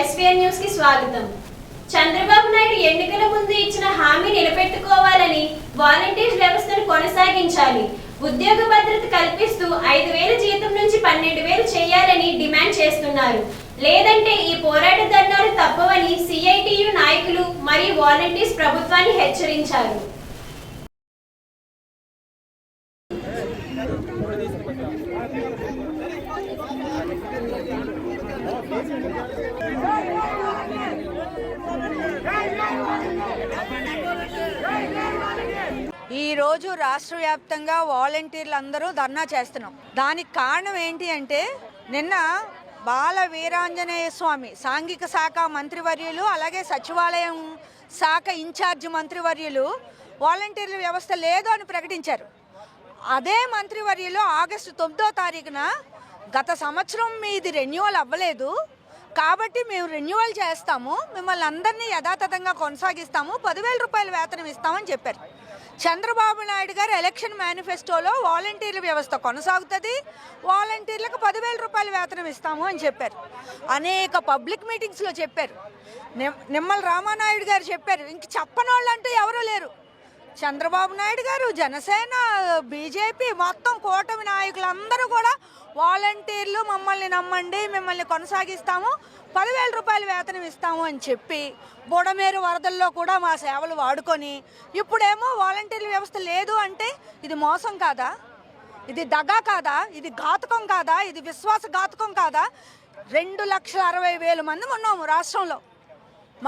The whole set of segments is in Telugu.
ఎస్పీఎన్ న్యూస్కి స్వాగతం. చంద్రబాబు నాయుడు ఎన్నికల ముందు ఇచ్చిన హామీ నిలబెట్టుకోవాలని వాలంటీర్స్ వ్యవస్థను కొనసాగించాలి. ఉద్యోగ భద్రత కల్పిస్తూ ఐదు వేల జీతం నుంచి పన్నెండు వేలు చేయాలని డిమాండ్ చేస్తున్నారు. లేదంటే ఈ పోరాట ధర్నాలు తప్పవని సిఐటియు నాయకులు మరియు వాలంటీర్స్ ప్రభుత్వాన్ని హెచ్చరించారు. ఈ రోజు రాష్ట్ర వ్యాప్తంగా వాలంటీర్లు అందరూ ధర్నా చేస్తున్నాం. దానికి కారణం ఏంటి అంటే నిన్న బాల వీరాంజనేయ స్వామి సాంఘిక శాఖ మంత్రివర్యులు అలాగే సచివాలయం శాఖ ఇన్ఛార్జ్ మంత్రివర్యులు వాలంటీర్ల వ్యవస్థ లేదు అని ప్రకటించారు. అదే మంత్రివర్యులు ఆగస్టు తొమ్మిదో తారీఖున గత సంవత్సరం మీది రెన్యువల్ అవ్వలేదు. కాబట్టి మేము రెన్యువల్ చేస్తాము. మిమ్మల్ని అందరినీ యథాతథంగా కొనసాగిస్తాము. పదివేల రూపాయల వేతనం ఇస్తామని చెప్పారు. చంద్రబాబు నాయుడు గారు ఎలక్షన్ మేనిఫెస్టోలో వాలంటీర్ల వ్యవస్థ కొనసాగుతుంది. వాలంటీర్లకు పదివేల రూపాయల వేతనం ఇస్తాము అని చెప్పారు. అనేక పబ్లిక్ మీటింగ్స్లో చెప్పారు. నిమ్- నిమ్మల రామానాయుడు గారు చెప్పారు. ఇంక చెప్పని వాళ్ళు అంటూ ఎవరూ లేరు. చంద్రబాబు నాయుడు గారు జనసేన బీజేపీ మొత్తం కూటమి నాయకులందరూ కూడా వాలంటీర్లు మమ్మల్ని నమ్మండి మిమ్మల్ని కొనసాగిస్తాము పదివేల రూపాయల వేతనం ఇస్తాము అని చెప్పి బుడమేరు వరదల్లో కూడా మా సేవలు వాడుకొని ఇప్పుడేమో వాలంటీర్ల వ్యవస్థ లేదు అంటే ఇది మోసం కాదా? ఇది దగా కాదా? ఇది ఘాతకం కాదా? ఇది విశ్వాస ఘాతకం కాదా? రెండు లక్షల అరవై వేల మంది ఉన్నాము రాష్ట్రంలో.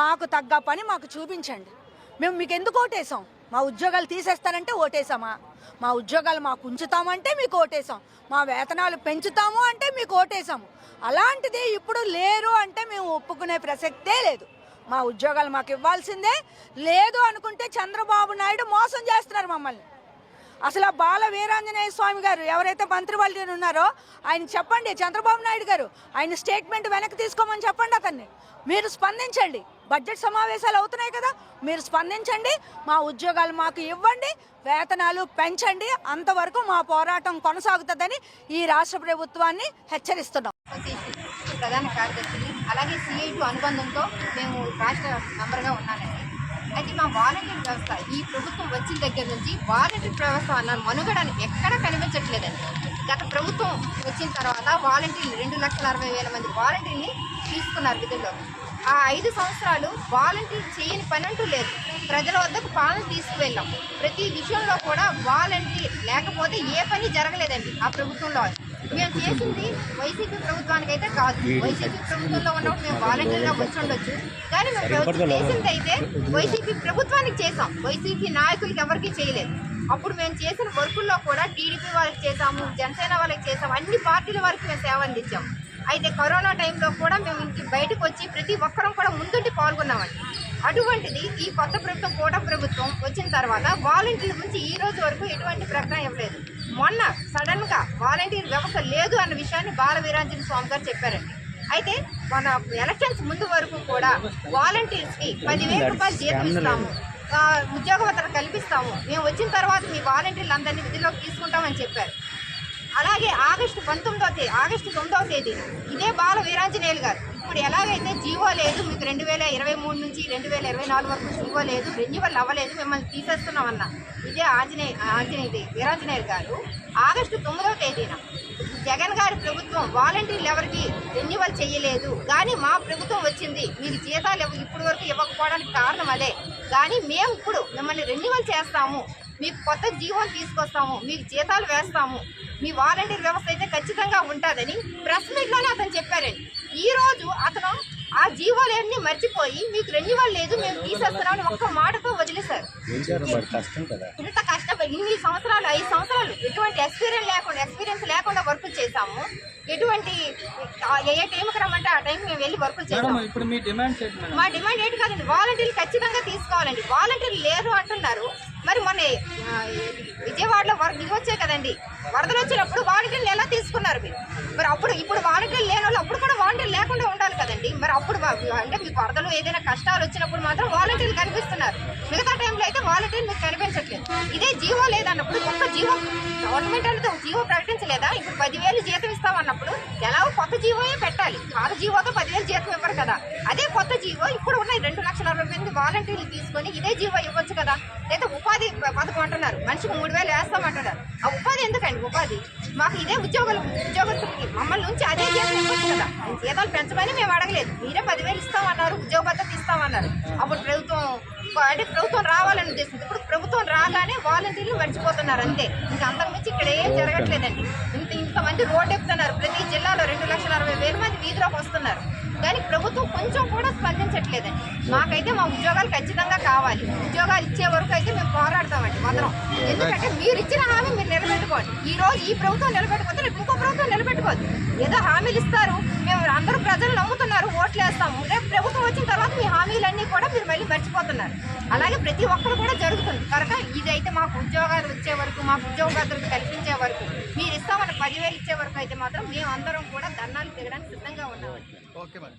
మాకు తగ్గ పని మాకు చూపించండి. మేము మీకు ఎందుకు ఓటేసాం? మా ఉద్యోగాలు తీసేస్తానంటే ఓటేసామా మా ఉద్యోగాలు మాకు ఉంచుతామంటే మీకు ఓటేసాం మా వేతనాలు పెంచుతాము అంటే మీకు ఓటేసాము అలాంటిది ఇప్పుడు లేరు అంటే మేము ఒప్పుకునే ప్రసక్తే లేదు. మా ఉద్యోగాలు మాకు ఇవ్వాల్సిందే. లేదు అనుకుంటే చంద్రబాబు నాయుడు మోసం చేస్తున్నారు మమ్మల్ని. అసలు ఆ బాల వీరాంజనేయ స్వామి గారు ఎవరైతే మంత్రివర్యులు ఉన్నారో ఆయన చెప్పండి చంద్రబాబు నాయుడు గారు ఆయన స్టేట్మెంట్ వెనక్కి తీసుకోమని చెప్పండి అతన్ని. మీరు స్పందించండి. బడ్జెట్ సమావేశాలు అవుతున్నాయి కదా మీరు స్పందించండి. మా ఉద్యోగాలు మాకు ఇవ్వండి. వేతనాలు పెంచండి. అంతవరకు మా పోరాటం కొనసాగుతుందని ఈ రాష్ట్ర ప్రభుత్వాన్ని హెచ్చరిస్తున్నాం. ప్రధాన కార్యదర్శిని అలాగే సిఐటు అనుబంధంతో మేము రాష్ట్ర మెంబర్గా ఉన్నానండి. అయితే మా వాలంటీర్ వ్యవస్థ ఈ ప్రభుత్వం వచ్చిన దగ్గర నుంచి వాలంటీర్ వ్యవస్థ అన్న మనుగడ ఎక్కడ కనిపించట్లేదండి. గత ప్రభుత్వం వచ్చిన తర్వాత వాలంటీర్లు రెండు లక్షల అరవై వేల మంది వాలంటీర్ని తీసుకున్నారు విధుల్లో. ఆ ఐదు సంవత్సరాలు వాలంటీర్ చేయని పని అంటూ లేదు. ప్రజల వద్దకు పాలన తీసుకువెళ్ళాం. ప్రతి విషయంలో కూడా వాలంటీర్ లేకపోతే ఏ పని జరగలేదండి ఆ ప్రభుత్వంలో. మేము చేసింది వైసీపీ ప్రభుత్వానికి అయితే కాదు వైసీపీ ప్రభుత్వంలో ఉన్నప్పుడు మేము వాలంటీర్గా వచ్చి ఉండొచ్చు కానీ మేము ప్రభుత్వం చేసింది అయితే వైసీపీ ప్రభుత్వానికి చేసాం వైసీపీ నాయకులకి ఎవరికీ చేయలేదు. అప్పుడు మేము చేసిన వర్కుల్లో కూడా టీడీపీ వాళ్ళకి చేసాము జనసేన వాళ్ళకి చేసాము అన్ని పార్టీల వరకు మేము సేవ అందించాం. అయితే కరోనా టైంలో కూడా మేము ఇంటి బయటకు వచ్చి ప్రతి ఒక్కరం కూడా ముందుండి పాల్గొన్నామండి. అటువంటిది ఈ కొత్త ప్రభుత్వం కూట ప్రభుత్వం వచ్చిన తర్వాత వాలంటీర్ గురించి ఈ రోజు వరకు ఎటువంటి ప్రకటన ఇవ్వలేదు. మొన్న సడన్గా వాలంటీర్ వ్యవస్థ లేదు అన్న విషయాన్ని బాల వీరాంజన స్వామి గారు చెప్పారండి. అయితే మన ఎలక్షన్స్ ముందు వరకు కూడా వాలంటీర్స్కి పదివేల రూపాయలు జీతం ఇస్తాము. ఉద్యోగ భద్రత కల్పిస్తాము. మేము వచ్చిన తర్వాత మీ వాలంటీర్లు అందరినీ విధుల్లోకి తీసుకుంటామని చెప్పారు. అలాగే ఆగస్టు పంతొమ్మిదవ తేదీ ఆగస్టు తొమ్మిదవ తేదీ ఇదే బాల వీరాంజనేయులు గారు ఇప్పుడు ఎలాగైతే జీవో లేదు మీకు రెండు వేల ఇరవై మూడు నుంచి రెండు వేల ఇరవై నాలుగు వరకు జీవో లేదు రెన్యువల్ అవ్వలేదు మిమ్మల్ని తీసేస్తున్నామన్న ఇదే ఆంజనేయ ఆంజనేయ వీరాంజనేయులు గారు ఆగస్టు తొమ్మిదవ తేదీన జగన్ గారి ప్రభుత్వం వాలంటీర్లు ఎవరికి రెన్యువల్ చేయలేదు కానీ మా ప్రభుత్వం వచ్చింది మీకు జీతాలు ఇప్పుడు వరకు ఇవ్వకపోవడానికి కారణం అదే. కానీ మేము ఇప్పుడు మిమ్మల్ని రెన్యువల్ చేస్తాము మీకు కొత్త జీవోలు తీసుకొస్తాము మీకు జీతాలు వేస్తాము మీ వాలంటీర్ వ్యవస్థ అయితే ఖచ్చితంగా ఉంటుందని ప్రెస్ మీట్లోనే అతను చెప్పారండి. ఈ రోజు అతను ఆ జీవోలన్నీ మర్చిపోయి మీకు రెన్యువల్ లేదు మేము తీసేస్తున్నామని ఒక్క మాటతో వదిలేశారు. ఇంత కష్టపడి ఇన్ని సంవత్సరాలు ఐదు సంవత్సరాలు ఎటువంటి ఎక్స్పీరియన్స్ లేకుండా ఎక్స్పీరియన్స్ లేకుండా వర్క్ చేసాము ఎటువంటి ఏ టైంకి రమ్మంటే ఆ టైం మేము వెళ్ళి చేసాము ఇప్పుడు మీ డిమాండ్ ఏంటి కాదండి వాలంటీర్లు ఖచ్చితంగా తీసుకోవాలండి. వాలంటీర్లు లేరు అంటున్నారు. మరి మొన్న విజయవాడలో వర ఇది వచ్చాయి కదండి. వరదలు వచ్చినప్పుడు వాలంటీర్లు ఎలా తీసుకున్నారు మీరు? మరి అప్పుడు ఇప్పుడు వాలంటీర్లు లేని వాళ్ళు అప్పుడు కూడా వాలంటీర్ లేకుండా ఉండాలి కదండి. మరి అప్పుడు అంటే మీకు వరదలు ఏదైనా కష్టాలు వచ్చినప్పుడు మాత్రం వాలంటీర్లు కనిపిస్తున్నారు. మిగతా టైంలో అయితే వాలంటీర్ మీకు కనిపించట్లేదు. ఇదే జీవో లేదన్నప్పుడు ఒక్క జీవో గవర్నమెంట్ అనేది జీవో ప్రకటించలేదా? ఇప్పుడు పదివేలు జీతం ఇస్తామన్నప్పుడు ఎలా కొత్త జీవోయే పెట్టాలి? ఉండాలి పాత జీవోతో పదివేలు జీతం ఇవ్వరు కదా. అదే కొత్త జీవో ఇప్పుడు ఉన్నాయి రెండు లక్షల అరవై మంది వాలంటీర్లు తీసుకొని ఇదే జీవో ఇవ్వచ్చు కదా. లేదా ఉపాధి పథకం అంటున్నారు. మనిషికి మూడు వేలు వేస్తామంటున్నారు. ఆ ఉపాధి ఎందుకండి ఉపాధి? మాకు ఇదే ఉద్యోగులు ఉద్యోగస్తులకి మమ్మల్ని నుంచి అదే ఇవ్వచ్చు కదా. జీతాలు పెంచమని మేము అడగలేదు. మీరే పదివేలు ఇస్తామన్నారు ఉద్యోగ భద్రత ఇస్తామన్నారు అప్పుడు ప్రభుత్వం అంటే ప్రభుత్వం రావాలని ఉద్దేశం ఇప్పుడు ప్రభుత్వం రాగానే వాలంటీర్లు మర్చిపోతున్నారు అంతే. ఇంకా అంతకుమించి ఇక్కడ ఏం జరగట్లేదండి. ఇంత ఇంతమంది రోడ్డు ఎక్కుతున్నారు. ప్రతి జిల్లాలో రెండు లక్షల అరవై వేల మంది వీధిలోకి వస్తున్నారు. కానీ ప్రభుత్వం కొంచెం కూడా స్పందించట్లేదండి. మాకైతే మా ఉద్యోగాలు ఖచ్చితంగా కావాలి. ఉద్యోగాలు ఇచ్చే వరకు అయితే మేము పోరాడతామండి మాత్రం. ఎందుకంటే మీరు ఇచ్చిన హామీ మీరు నిలబెట్టుకోండి ఈ రోజు ఈ ప్రభుత్వం నిలబెట్టుకోతే రేపు ఇంకో ప్రభుత్వం నిలబెట్టుకోదు ఏదో హామీలు ఇస్తారు మేము అందరూ ప్రజలు నమ్ముతున్నారు ఓట్లు వేస్తాము. రేపు ప్రభుత్వం వచ్చిన తర్వాత మీ హామీలన్నీ కూడా మీరు మళ్ళీ మర్చిపోతున్నారు. అలాగే ప్రతి ఒక్కరు కూడా జరుగుతుంది. కనుక ఇదైతే మాకు ఉద్యోగాలు వచ్చే వరకు మాకు ఉద్యోగ భద్రత కల్పించే వరకు మీరు ఇస్తామన్న పదివేలు ఇచ్చే వరకు అయితే మాత్రం మేము అందరం కూడా ధర్నాలు తిరగడానికి సిద్ధంగా ఉన్నామండి ఓకే మరి.